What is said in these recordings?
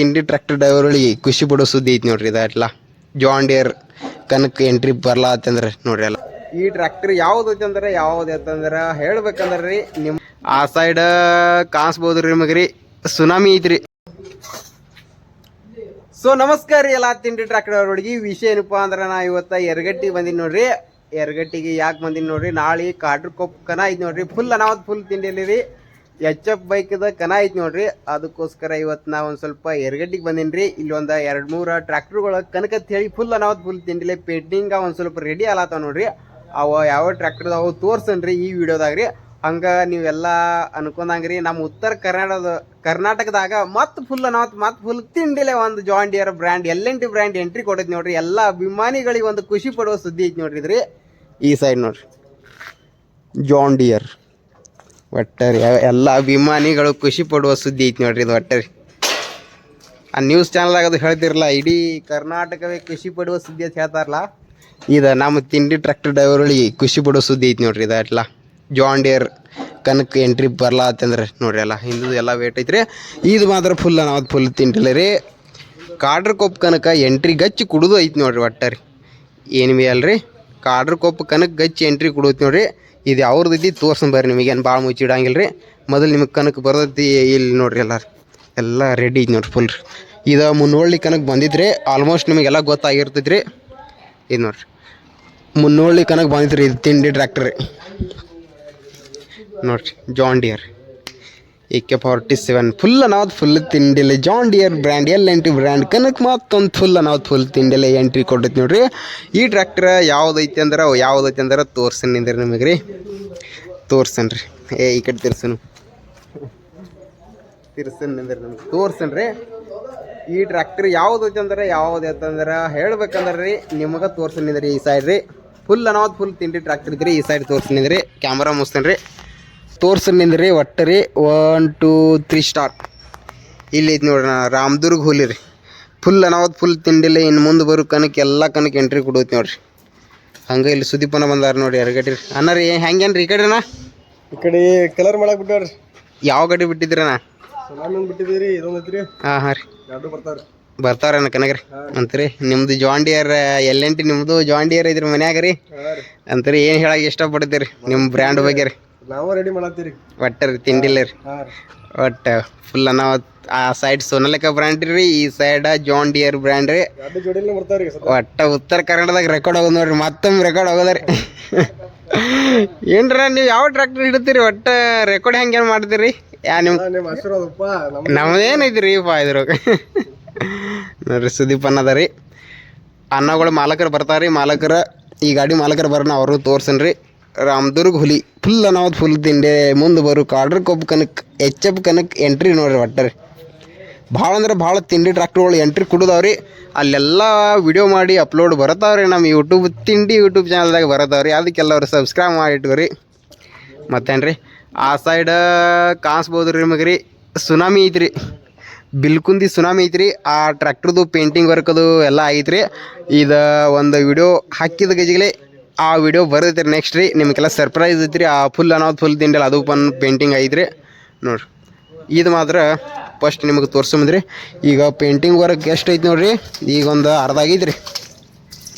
ತಿಂಡಿ ಟ್ರ್ಯಾಕ್ಟರ್ ಡ್ರೈವರ್ಗಳಿಗೆ ಖುಷಿ ಪಡೋ ಸುದ್ದಿ ಐತಿ ನೋಡ್ರಿ ಇದೆಲ್ಲ ಜಾನ್ ಡಿಯರ್ ಕನಕ್ ಎಂಟ್ರಿ ಬರ್ಲಾತ್ತಂದ್ರೆ ನೋಡ್ರಿ ಎಲ್ಲ. ಈ ಟ್ರ್ಯಾಕ್ಟರ್ ಯಾವ್ದು ಅಂತಂದ್ರೆ ಅಂದ್ರೆ ಯಾವ್ದು ಐತಂದ್ರೆ ಹೇಳ್ಬೇಕಂದ್ರೆ ರೀ ನಿಮ್ ಆ ಸೈಡ್ ಕಾಣಿಸ್ಬೋದು ರೀ ನಿಮಗೆ ರೀ. ಸುನಾಮಿ ಐತ್ರಿ. ಸೊ ನಮಸ್ಕಾರ ರೀ ಎಲ್ಲ ತಿಂಡಿ ಟ್ರ್ಯಾಕ್ಟರ್ ಅವ್ರಿಗೆ ವಿಷಯ ಏನಪ್ಪ ಅಂದ್ರೆ ನಾ ಇವತ್ತ ಎರಗಟ್ಟಿಗೆ ಬಂದಿನಿ ನೋಡ್ರಿ. ಎರಗಟ್ಟಿಗೆ ಯಾಕೆ ಬಂದಿನಿ ನೋಡ್ರಿ? ನಾಳೆ ಕಾಡ್ರ ಕೊಪ್ಪ ಕನ ಐತಿ ನೋಡ್ರಿ. ಫುಲ್ ಅನಾವತ್ ಫುಲ್ ತಿಂಡಿಯಲ್ಲಿ ರೀ. ಎಚ್ ಎಫ್ ಬೈಕ್ದ ಕನ ಐತಿ ನೋಡ್ರಿ. ಅದಕ್ಕೋಸ್ಕರ ಇವತ್ತು ನಾ ಒಂದು ಸ್ವಲ್ಪ ಎರಗಟ್ಟಿಗೆ ಬಂದೀನಿ ಇಲ್ಲಿ ಒಂದು ಎರಡು ಮೂರು ಟ್ರ್ಯಾಕ್ಟರ್ಗಳ ಕನಕತ್ ಹೇಳಿ ಫುಲ್ ಅನಾವತ್ ಫುಲ್ ತಿಂಡಿಲೆ ಪೇಂಟಿಂಗ್ ಒಂದು ಸ್ವಲ್ಪ ರೆಡಿ ಆಲತ್ತಾವ ನೋಡ್ರಿ. ಅವ ಯಾವ ಟ್ರಾಕ್ಟರ್ ಅವು ತೋರ್ಸನ್ರಿ ಈ ವಿಡಿಯೋದಾಗ ರೀ ಹಂಗೆ ನೀವೆಲ್ಲ ಅನ್ಕೊಂಡಂಗ್ರಿ ನಮ್ಮ ಉತ್ತರ ಕರ್ನಾಟಕದ, ಕರ್ನಾಟಕದಾಗ ಮತ್ ಫುಲ್ ಅನಾವತ್ ಮತ್ ಫುಲ್ ತಿಂಡಿಲೆ ಒಂದು John Deere brand L N T brand entry ಕೊಡೈತಿ ನೋಡ್ರಿ. ಎಲ್ಲ ಅಭಿಮಾನಿಗಳಿಗೆ ಒಂದು ಖುಷಿ ಪಡುವ ಸುದ್ದಿ ಐತಿ ನೋಡ್ರಿ ಇದ್ರಿ. ಈ ಸೈಡ್ ನೋಡ್ರಿ. ಜಾನ್ ಡಿಯರ್ ಒಟ್ಟರಿ ಎಲ್ಲ ಅಭಿಮಾನಿಗಳು ಖುಷಿ ಪಡುವ ಸುದ್ದಿ ಐತಿ ನೋಡ್ರಿ ಇದು ಒಟ್ಟರಿ. ಆ ನ್ಯೂಸ್ ಚಾನಲ್ದಾಗ ಅದು ಹೇಳ್ತಿರಲ್ಲ ಇಡೀ ಕರ್ನಾಟಕವೇ ಖುಷಿ ಪಡುವ ಸುದ್ದಿ ಅಂತ ಹೇಳ್ತಾರಲ್ಲ, ಇದು ನಮ್ಮ ತಿಂಡಿ ಟ್ರ್ಯಾಕ್ಟರ್ ಡ್ರೈವರ್ಗಳಿಗೆ ಖುಷಿ ಪಡುವ ಸುದ್ದಿ ಐತಿ ನೋಡ್ರಿ ಇದೆಲ್ಲ ಜಾನ್ ಡಿಯರ್ ಕನಕ್ ಎಂಟ್ರಿ ಬರ್ಲಾತ್ತಂದ್ರೆ ನೋಡ್ರಿ ಎಲ್ಲ ಹಿಂದೂ ಎಲ್ಲ ವೇಟ್ ಐತ್ರಿ. ಇದು ಮಾತ್ರ ಫುಲ್ ನಾವು ಫುಲ್ ತಿಂಡಿಲ್ಲ ರೀ. ಕಾಡ್ರ ಕೊಪ್ಪ ಕನಕ ಎಂಟ್ರಿ ಗಚ್ಚಿ ಕುಡುದು ಐತಿ ನೋಡ್ರಿ ಒಟ್ಟಾರಿ. ಏನು ಬಿ ಅಲ್ರಿ ಕಾಡ್ರ ಕೊಪ್ಪ ಕನಕ್ ಗಚ್ಚಿ ಎಂಟ್ರಿ ಕುಡುತ್ತೆ ನೋಡ್ರಿ. ಇದು ಯಾವ್ದು ಇದ್ದು? ತೋರ್ಸನ್ ಬರ್ರಿ ನಿಮಗೇನು ಭಾಳ ಮುಚ್ಚಿಡಂಗಿಲ್ಲ ರೀ ಮೊದಲು ನಿಮಗೆ ಕನಕ್ ಬರ್ತೈತಿ ಇಲ್ಲಿ ನೋಡ್ರಿ ಎಲ್ಲ ಎಲ್ಲ ರೆಡಿ ಇದೆ ನೋಡಿರಿ ಫುಲ್ ರೀ. ಇದು ಮುನ್ನೋಳ್ಳಿ ಕನಕ ಬಂದಿದ್ರಿ. ಆಲ್ಮೋಸ್ಟ್ ನಿಮಗೆಲ್ಲ ಗೊತ್ತಾಗಿರ್ತೈತಿ ರೀ ಇದು ನೋಡಿರಿ. ಮುನ್ನೋಳ್ಳಿ ಕನಕ್ ಬಂದಿದ್ರಿ ಇದು ತಿಂಡಿ ಟ್ರ್ಯಾಕ್ಟ್ರಿ ನೋಡ್ರಿ John Deere A K forty seven full ಅನಾವತ್ full ತಿಂಡಿಲಿ John Deere brand L entry brand Kanak ಮತ್ತೊಂದು ಫುಲ್ ಅನಾವತ್ ಫುಲ್ ತಿಂಡಿಲಿ ಎಂಟ್ರಿ ಕೊಟ್ಟೈತಿ ನೋಡ್ರಿ. ಈ ಟ್ರ್ಯಾಕ್ಟರ್ ಯಾವ್ದೈತಿ ಅಂದ್ರೆ ಯಾವ್ದೈತಿ ಅಂದ್ರೆ ತೋರ್ಸನ್ ನಿಂದ್ರಿ ನಿಮಗೆ ರೀ. ತೋರ್ಸನ್ ರೀ. ಏ, ಈ ಕಡೆ ತಿರ್ಸನು. ತಿರ್ಸನ್ ನಿಂದ್ರಿ ನಿಮ್ಗೆ. ತೋರ್ಸನ್ ರೀ. ಈ ಟ್ರ್ಯಾಕ್ಟರ್ ಯಾವ್ದೈತಿ ಅಂದ್ರೆ ಯಾವ್ದು ಅಂದ್ರೆ ಹೇಳ್ಬೇಕಂದ್ರೆ ರೀ, ನಿಮಗೆ ತೋರ್ಸನಿದ್ರಿ ಈ ಸೈಡ್ ರೀ. ಫುಲ್ ಅನಾವತ್ ಫುಲ್ ತಿಂಡಿ ಟ್ರ್ಯಾಕ್ಟರ್ ಇದ್ರಿ, ಈ ಸೈಡ್ ತೋರ್ಸನಿದ್ರಿ ಕ್ಯಾಮ್ರಾ ಮುಸ್ತೇನೆ ರೀ. ತೋರ್ಸನಿಂದ್ರಿ ಒಟ್ಟು ರೀ ಒನ್ ಟೂ ತ್ರೀ ಸ್ಟಾರ್ ಇಲ್ಲಿ ಐತಿ ನೋಡ್ರಿ ರಾಮದುರ್ಗ ಹುಲಿ ರೀ. ಫುಲ್ ಅನಾವತ್ತು ಫುಲ್ ತಿಂಡಿಲ್ಲ ಇನ್ನು ಮುಂದೆ ಬರೋ ಕನಕ್ಕೆ ಎಲ್ಲ ಕನಕ್ಕೆ ಎಂಟ್ರಿ ಕೊಡೋತಿ ನೋಡ್ರಿ. ಹಂಗೆ ಇಲ್ಲಿ ಸುದೀಪನ ಬಂದಾರ ನೋಡಿ ಎರಗಟ್ರಿ ಅಣ್ಣ ರೀ ಹೆಂಗೇನ್ರಿ ಈ ಕಡೆನಾ? ಈ ಕಡೆ ಕಲರ್ ಮಾಡಕ್ ಬಿಟ್ಟವ್ರಿ ಯಾವ ಗಡಿ ಬಿಟ್ಟಿದ್ರಣ್ಣ ಅಣ್ಣ? ಬಿಟ್ಟಿದ್ದೀರಿ? ಹಾಂ ಹಾಂ ರೀ. ಎರಡು ಬರ್ತಾರೆ ಬರ್ತಾರಣ್ಣ ಕನಗ್ರಿ ಅಂತ್ರಿ ನಿಮ್ದು John Deere Deere L N T ನಿಮ್ಮದು ಜಾಂಡಿಯರ್ ಇದ್ರಿ ಮನ್ಯಾಗ ರೀ? ಅಂತ ರೀ. ಅಂತ್ರಿ ಏನು ಹೇಳಕ್ಕೆ ಇಷ್ಟಪಡ್ತೀರಿ? ನಿಮ್ಮ ಬ್ರ್ಯಾಂಡ್ ಬಗ್ಗೆ ರೀ. ನಾವು ರೆಡಿ ಮಾಡತ್ತೀರಿ. ಒಟ್ಟ ರೀ ತಿಂಡಿಲ್ಲ ರೀ. ಹಾ ರೀ. ಒಟ್ಟು ಫುಲ್ ನಾವು ಆ ಸೈಡ್ ಸೋನಲಿಕ ಬ್ರ್ಯಾಂಡ್ ರೀ ಈ ಸೈಡ್ ಜಾನ್ ಡಿಯರ್ ಬ್ರ್ಯಾಂಡ್ ರೀ. ಎರಡು ಜೋಡಿಲಿ ಬರ್ತಾವ್ರಿ ಸದ ಒಟ್ಟ ಉತ್ತರ ಕನ್ನಡದಾಗ ರೆಕಾರ್ಡ್ ಹೋಗೋದು ನೋಡ್ರಿ ಮತ್ತೊಮ್ಮೆ ರೆಕಾರ್ಡ್ ಹೋಗೋದ್ರಿ ಏನ್ರ ನೀವು ಯಾವ ಟ್ರ್ಯಾಕ್ಟರ್ ಹಿಡಿತೀರಿ ಒಟ್ಟ ರೆಕಾರ್ಡ್ ಹೆಂಗೆ ಮಾಡ್ತೀರಿ? ಯಾ ನಿಮ್ಮ ನಿಮ್ಮ ಆಶೀರ್ವಾದಪ್ಪ ನಮ್ಮ ನಮ್ದೇನೈತಿ ರೀ ಪಾ ಇದ್ರಾಗ. ನೋಡ್ರಿ ಸುದೀಪ್ ಅನ್ನದ ರೀ. ಅನ್ನಗಳು ಮಾಲಕರು ಬರ್ತಾರೆ ರೀ ಮಾಲಕರ ಈ ಗಾಡಿ ಮಾಲಕರು ಬರೋಣ ಅವರು ತೋರ್ಸನ್ರಿ. ರಾಮದುರ್ಗ್ ಹುಲಿ. ಫುಲ್ ಅನಾವತ್ ಫುಲ್ ತಿಂಡೆ. ಮುಂದೆ ಬರು ಕಾಡ್ರ್ ಕೊಬ್ಬು ಕನಕ್ ಎಚ್ ಎಫ್ ಕನಕ್ ಎಂಟ್ರಿ ನೋಡ್ರಿ ಒಟ್ಟ ರೀ ಭಾಳ ಅಂದ್ರೆ ಭಾಳ ತಿಂಡಿ ಟ್ರ್ಯಾಕ್ಟರ್ಗಳು ಎಂಟ್ರಿ ಕುಡಿದವ್ರಿ. ಅಲ್ಲೆಲ್ಲ ವಿಡಿಯೋ ಮಾಡಿ ಅಪ್ಲೋಡ್ ಬರತಾವ್ರಿ ನಮ್ಮ ಯೂಟ್ಯೂಬ್ ತಿಂಡಿ ಯೂಟ್ಯೂಬ್ ಚಾನಲ್ದಾಗ ಬರತಾವ್ರಿ. ಅದಕ್ಕೆಲ್ಲವ್ರು ಸಬ್ಸ್ಕ್ರೈಬ್ ಮಾಡಿ ಇಟ್ಕೋರಿ ಮತ್ತೇನ್ರಿ? ಆ ಸೈಡ್ ಕಾಣಿಸ್ಬೋದು ರೀ ನಿಮಗೆ ರೀ ಸುನಾಮಿ ಐತ್ರಿ. ಬಿಲ್ಕುಂದಿ ಸುನಾಮಿ ಐತ್ರಿ. ಆ ಟ್ರ್ಯಾಕ್ಟರ್ದು ಪೇಂಟಿಂಗ್ ವರ್ಕದು ಎಲ್ಲ ಐತ್ರಿ. ಇದು ಒಂದು ವಿಡಿಯೋ ಹಾಕಿದ ಗಜಿಗಲೆ ಆ ವಿಡಿಯೋ ಬರುತ್ತೆ ನೆಕ್ಸ್ಟ್ ರೀ. ನಿಮಗೆಲ್ಲ ಸರ್ಪ್ರೈಸ್ ಐತ್ರಿ. ಆ ಫುಲ್ ಅನ್ನೋದು ಫುಲ್ ತಿಂಡಲ್ಲ ಅದು ಪನ್ ಪೇಂಟಿಂಗ್ ಐತ್ರಿ. ನೋಡ್ರಿ. ಇದು ಮಾತ್ರ ಫಸ್ಟ್ ನಿಮಗೆ ತೋರ್ಸಂದ್ರಿ ಈಗ ಪೇಂಟಿಂಗ್ ವರ್ಕ್ ಎಷ್ಟು ಐತಿ ನೋಡ್ರಿ. ಈಗ ಒಂದು ಅರ್ಧ ಆಗಿದ್ರಿ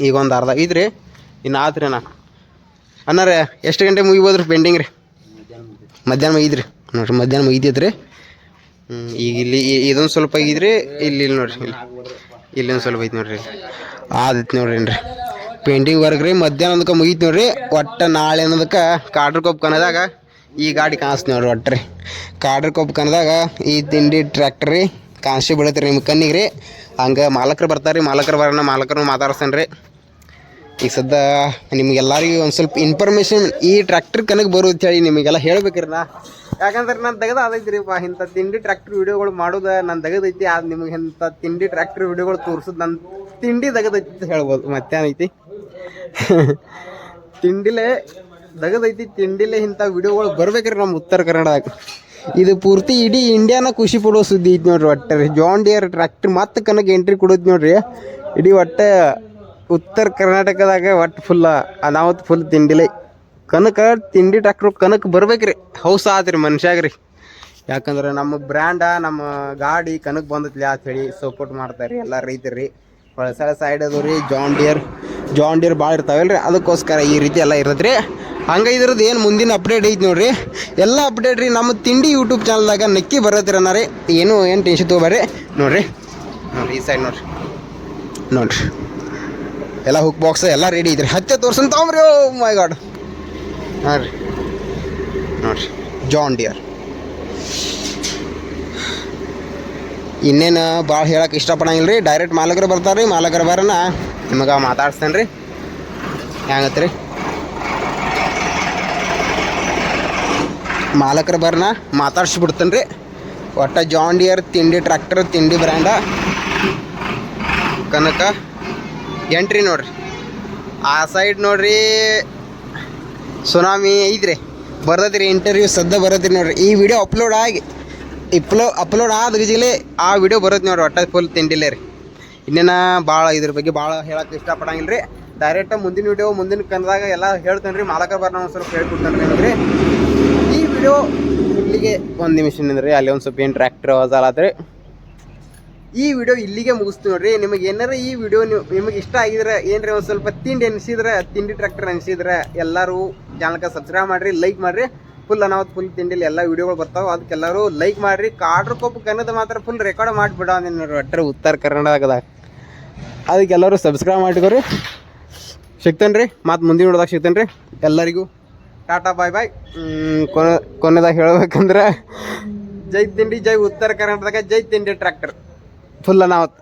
ಈಗ ಒಂದು ಅರ್ಧ ಆಗಿದ್ರಿ ಇನ್ನು ಆತ್ರಿ ನಾ ಅನ್ನಾರ ಎಷ್ಟು ಗಂಟೆ ಮುಗಿಬೋದ್ರಿ ಪೇಂಟಿಂಗ್ ರೀ? ಮಧ್ಯಾಹ್ನ ಮುಗಿದ್ರಿ ನೋಡ್ರಿ, ಮಧ್ಯಾಹ್ನ ಮುಗಿದೈತ್ರಿ ಈಗ ಇಲ್ಲಿ ಇದೊಂದು ಸ್ವಲ್ಪ ಆಗಿದ್ರಿ ಇಲ್ಲಿ ಇಲ್ಲಿ ನೋಡ್ರಿ, ಇಲ್ಲಿ. ಇಲ್ಲೊಂದು ಸ್ವಲ್ಪ ಐತಿ ನೋಡ್ರಿ. ಆದಿತ್ತು ನೋಡ್ರಿ ಏನ್ರಿ. ಪೇಂಟಿಂಗ್ ವರ್ಕ್ ರೀ ಮಧ್ಯಾಹ್ನ ಅಂದಕ್ಕೆ ಮುಗೀತು ನೋಡ್ರಿ. ಒಟ್ಟು ನಾಳೆ ಅನ್ನೋದಕ್ಕೆ ಕಾಡ್ರ್ ಕೊಪ್ಪ ಕನದಾಗ ಈ ಗಾಡಿ ಕಾಣಿಸ್ತು ನೋಡ್ರಿ ಒಟ್ಟು ರೀ ಕಾಡ್ರ್ ಕೊಪ್ಪ ಕನದಾಗ ಈ ತಿಂಡಿ ಟ್ರ್ಯಾಕ್ಟರ್ ರೀ ಕಾಣಿಸಿ ಬೀಳತ್ರಿ ನಿಮ್ಮ ಕಣ್ಣಿಗೆ ರೀ ಹಂಗೆ ಮಾಲಕರು ಬರ್ತಾರೆ ರೀ ಮಾಲಕರು ಬರೋಣ ಮಾಲಕರು ಮಾತಾಡ್ಸೇನೆ ರೀ ಈಗ ಸದ್ದ ನಿಮಗೆಲ್ಲರಿಗೂ ಒಂದು ಸ್ವಲ್ಪ ಇನ್ಫಾರ್ಮೇಷನ್ ಈ ಟ್ರ್ಯಾಕ್ಟ್ರ್ ಕನಕ್ ಬರುತ್ತೆ ಹೇಳಿ ನಿಮಗೆಲ್ಲ ಹೇಳ್ಬೇಕ್ರಿ ನಾ. ಯಾಕಂದ್ರೆ ನಾನು ತೆಗೆದ ಅದೈತ್ರಿಪ್ಪ ಇಂಥ ತಿಂಡಿ ಟ್ರ್ಯಾಕ್ಟ್ರ್ ವಿಡಿಯೋಗಳು ಮಾಡೋದು ನಾನು ತೆಗೆದೈತಿ ಅದು ನಿಮಗೆ ಇಂಥ ತಿಂಡಿ ಟ್ರ್ಯಾಕ್ಟ್ರ್ ವಿಡಿಯೋಗಳು ತೋರಿಸೋದು ನನ್ನ ತಿಂಡಿ ತೆಗೆದೈತಿ ಅಂತ ಹೇಳ್ಬೋದು ಮತ್ತೇನೈತಿ ತಿಂಡಿಲೆ, ದಗದೈತಿ ತಿಂಡಿಲೆ ಇಂಥ ವಿಡಿಯೋಗಳು ಬರ್ಬೇಕ್ರಿ ನಮ್ಮ ಉತ್ತರ ಕನ್ನಡದಾಗ ಇದು ಪೂರ್ತಿ ಇಡೀ ಇಂಡಿಯಾನ ಖುಷಿ ಪಡೋ ಸುದ್ದಿ ಐತಿ ನೋಡ್ರಿ ಒಟ್ಟೆ. ಜಾನ್ ಡಿಯರ್ ಟ್ರ್ಯಾಕ್ಟರ್ ಮತ್ತೆ ಕನಕ ಎಂಟ್ರಿ ಕೊಡೋದು ನೋಡ್ರಿ. ಇಡೀ ಒಟ್ಟೆ ಉತ್ತರ ಕರ್ನಾಟಕದಾಗ ಒಟ್ಟು ಫುಲ್ಲ ಅನಾವತ್ ಫುಲ್ ತಿಂಡಿಲೆ. ಕನಕ ತಿಂಡಿ ಟ್ರ್ಯಾಕ್ಟ್ರು ಕನಕ ಬರ್ಬೇಕ್ರಿ. ಹೌಸ ಆತ್ರಿ ಮನುಷ್ಯಾಗ ರೀ ಯಾಕಂದ್ರೆ ನಮ್ಮ ಬ್ರ್ಯಾಂಡ ನಮ್ಮ ಗಾಡಿ ಕನಕ ಬಂದತ್ಲಿ ಅಂತ ಹೇಳಿ ಸಪೋರ್ಟ್ ಮಾಡ್ತಾರೆ ಎಲ್ಲ ರೈತರು. ಹೊಳಸಳ ಸೈಡ್ ಅದು ರೀ ಜಾನ್ ಡಿಯರ್ ಜಾನ್ ಡಿಯರ್ ಭಾಳ ಇರ್ತಾವಲ್ರಿ, ಅದಕ್ಕೋಸ್ಕರ ಈ ರೀತಿ ಎಲ್ಲ ಇರ್ತೈತೆ ರೀ ಹಂಗೆ ಇದ್ರದ್ದು ಏನು ಮುಂದಿನ ಅಪ್ಡೇಟ್ ಐತಿ ನೋಡ್ರಿ. ಎಲ್ಲ ಅಪ್ಡೇಟ್ ರೀ, ನಮ್ಮ ತಿಂಡಿ ಯೂಟ್ಯೂಬ್ ಚಾನಲ್ದಾಗ ನಕ್ಕಿ ಬರತ್ರಿ ಅನ್ನಾರಿ ಏನು ಏನು ಟೆನ್ಷನ್ ತೊಗೊಬಾರಿ ನೋಡ್ರಿ ನೋಡ್ರಿ, ಈ ಸೈಡ್ ನೋಡಿರಿ. ನೋಡಿರಿ. ಎಲ್ಲ ಹುಕ್ ಬಾಕ್ಸ್ ಎಲ್ಲ ರೆಡಿ ಐತ್ರಿ. ಹತ್ತೆ ತೋರ್ಸಂತ ಮೈ ಗಾಡ್ ಹಾಂ ರೀ ನೋಡ್ರಿ ಜಾನ್ ಡಿಯರ್ ಇನ್ನೇನು ಭಾಳ ಹೇಳಕ್ಕೆ ಇಷ್ಟಪಡಂಗಿಲ್ಲ ರೀ ಡೈರೆಕ್ಟ್ ಮಾಲಕರು ಬರ್ತಾರೆ ರೀ ಮಾಲಕರು ಬರೋಣ ನಿಮಗೆ ಮಾತಾಡ್ಸ್ತೇನೆ ರೀ ಹೆಂಗತ್ತೆ ರೀ ಮಾಲಕರು ಬರೋಣ ಮಾತಾಡ್ಸ್ಬಿಡ್ತೇನೆ ರೀ ಒಟ್ಟು ಜಾಂಡಿಯರ್ ಡಿಯರ್ ತಿಂಡಿ ಟ್ರ್ಯಾಕ್ಟರ್ ತಿಂಡಿ ಬ್ರ್ಯಾಂಡ ಕನಕ ಎಂಟ್ರಿ ನೋಡ್ರಿ. ಆ ಸೈಡ್ ನೋಡ್ರಿ ಸುನಾಮಿ ಐತ್ರಿ. ಬರ್ತೈತ್ರಿ ಇಂಟರ್ವ್ಯೂ ಸದ್ದ ಬರತ್ರಿ ನೋಡ್ರಿ. ಈ ವಿಡಿಯೋ ಅಪ್ಲೋಡ್ ಆಗಿ ಇಪ್ಲೋ ಅಪ್ಲೋಡ್ ಆದ ಗಜಿಲೆ ಆ ವಿಡಿಯೋ ಬರುತ್ತೆ ನೋಡ್ರಿ ಒಟ್ಟ ಫುಲ್ ತಿಂಡಿಲ್ಲೇ ರೀ. ಇನ್ನೇನ ಭಾಳ ಇದ್ರ ಬಗ್ಗೆ ಭಾಳ ಹೇಳಕ್ಕೆ ಇಷ್ಟಪಡಂಗಿಲ್ಲ ರೀ ಡೈರೆಕ್ಟ್ ಮುಂದಿನ ವಿಡಿಯೋ ಮುಂದಿನ ಕನ್ನದಾಗ ಎಲ್ಲ ಹೇಳ್ತೇನೆ ರೀ. ಮಾಲಕ ಬರ್ನ ಒಂದು ಸ್ವಲ್ಪ ಹೇಳ್ಕೊಡ್ತಾನೆ ರೀ ಈ ವಿಡಿಯೋ ಇಲ್ಲಿಗೆ ಒಂದು ನಿಮಿಷ ನಿಂದ್ರಿ. ಅಲ್ಲಿ ಒಂದು ಸ್ವಲ್ಪ ಏನು ಟ್ರ್ಯಾಕ್ಟರ್ ಆದ್ರೆ ಈ ವಿಡಿಯೋ ಇಲ್ಲಿಗೆ ಮುಗಿಸ್ತು ನೋಡ್ರಿ. ನಿಮಗೆ ಏನಾರ ಈ ವಿಡಿಯೋ ನಿಮಗೆ ಇಷ್ಟ ಆಗಿದ್ರೆ ಏನ್ರಿ ಒಂದು ಸ್ವಲ್ಪ ತಿಂಡಿ ಅನಿಸಿದ್ರೆ, ತಿಂಡಿ ಟ್ರ್ಯಾಕ್ಟರ್ ಅನಿಸಿದ್ರೆ ಎಲ್ಲರೂ ಚಾನಲ್ಗೆ ಸಬ್ಸ್ಕ್ರೈಬ್ ಮಾಡಿರಿ ಲೈಕ್ ಮಾಡಿರಿ. ಫುಲ್ ಅನಾವತ್ ಫುಲ್ ತಿಂಡಿಲಿ ಎಲ್ಲ ವಿಡಿಯೋಗಳು ಬರ್ತಾವ. ಅದಕ್ಕೆಲ್ಲರೂ ಲೈಕ್ ಮಾಡಿರಿ. ಕಾಡ್ರ ಕೊಪ್ಪು ಕನ್ನಡ ಮಾತ್ರ ಫುಲ್ ರೆಕಾರ್ಡ್ ಮಾಡಿಬಿಡ ಅಟ್ರ ಉತ್ತರ ಕರ್ನಾಟಕದಾಗ. ಅದಕ್ಕೆಲ್ಲರೂ ಸಬ್ಸ್ಕ್ರೈಬ್ ಮಾಡಿಕೊರಿ. ಸಿಗ್ತೇನೆ ರೀ ಮತ್ತು ಮುಂದಿನ ನೋಡಿದಾಗ ಸಿಗ್ತೇನೆ ರೀ ಎಲ್ಲರಿಗೂ ಟಾಟಾ ಬಾಯ್ ಬಾಯ್. ಕೊನೆ, ಕೊನೆದಾಗ ಹೇಳ್ಬೇಕಂದ್ರೆ, ಜೈ ತಿಂಡಿ, ಜೈ ಉತ್ತರ ಕರ್ನಾಟಕ, ಜೈ ತಿಂಡಿ ಟ್ರ್ಯಾಕ್ಟರ್. ಫುಲ್ ಅನಾವತ್